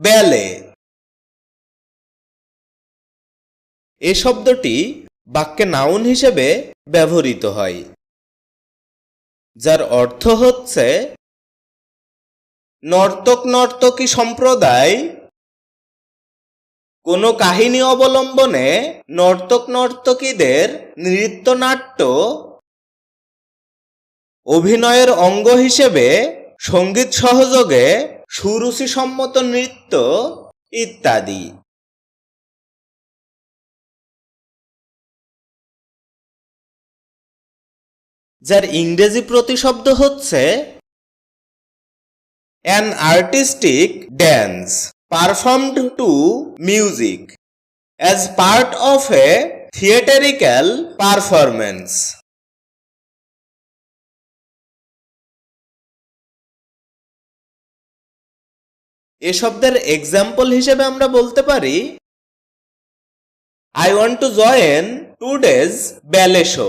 ব্যালে এ শব্দটি বাক্যে নাউন হিসেবে ব্যবহৃত হয়, যার অর্থ হচ্ছে, নর্তক নর্তকী সম্প্রদায় কোনো কাহিনী অবলম্বনে নর্তক নর্তকীদের নৃত্যনাট্য অভিনয়ের অঙ্গ হিসেবে সংগীত সহযোগে সুরুচিসম্মত নৃত্য ইত্যাদি। যার ইংরেজি প্রতিশব্দ হচ্ছে an artistic dance performed to music as part of a theatrical performance এ শব্দের এক্সাম্পল হিসেবে আমরা বলতে পারি I want to join today's ballet show